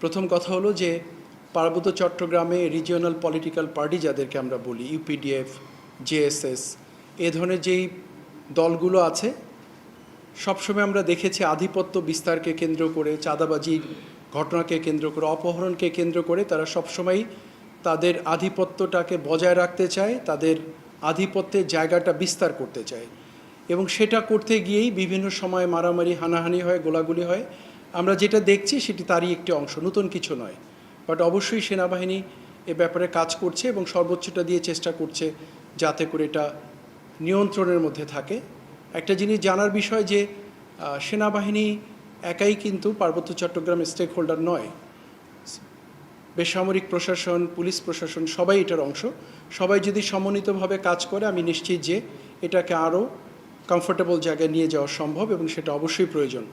প্রথম কথা হলো যে পার্বত্য চট্টগ্রামে রিজিওনাল পলিটিক্যাল পার্টি যাদেরকে আমরা বলি ইউপিডিএফ জেএসএস এ ধরনের যেই দলগুলো আছে, সবসময় আমরা দেখেছি আধিপত্য বিস্তারকে কেন্দ্র করে, চাঁদাবাজির ঘটনাকে কেন্দ্র করে, অপহরণকে কেন্দ্র করে তারা সবসময় তাদের আধিপত্যটাকে বজায় রাখতে চায়, তাদের আধিপত্যের জায়গাটা বিস্তার করতে চায়। এবং সেটা করতে গিয়েই বিভিন্ন সময় মারামারি, হানাহানি হয়, গোলাগুলি হয়। আমরা যেটা দেখছি সেটি তারই একটি অংশ, নতুন কিছু নয়। বাট অবশ্যই সেনাবাহিনী এ ব্যাপারে কাজ করছে এবং সর্বোচ্চটা দিয়ে চেষ্টা করছে যাতে করে এটা নিয়ন্ত্রণের মধ্যে থাকে। একটা জিনিস জানার বিষয় যে সেনাবাহিনী একাই কিন্তু পার্বত্য চট্টগ্রাম স্টেক হোল্ডার নয় বেসামরিক প্রশাসন, পুলিশ প্রশাসন সবাই এটার অংশ। সবাই যদি সমন্বিতভাবে কাজ করে, আমি নিশ্চিত যে এটাকে আরও কমফোর্টেবল জায়গায় নিয়ে যাওয়া সম্ভব এবং সেটা অবশ্যই প্রয়োজন।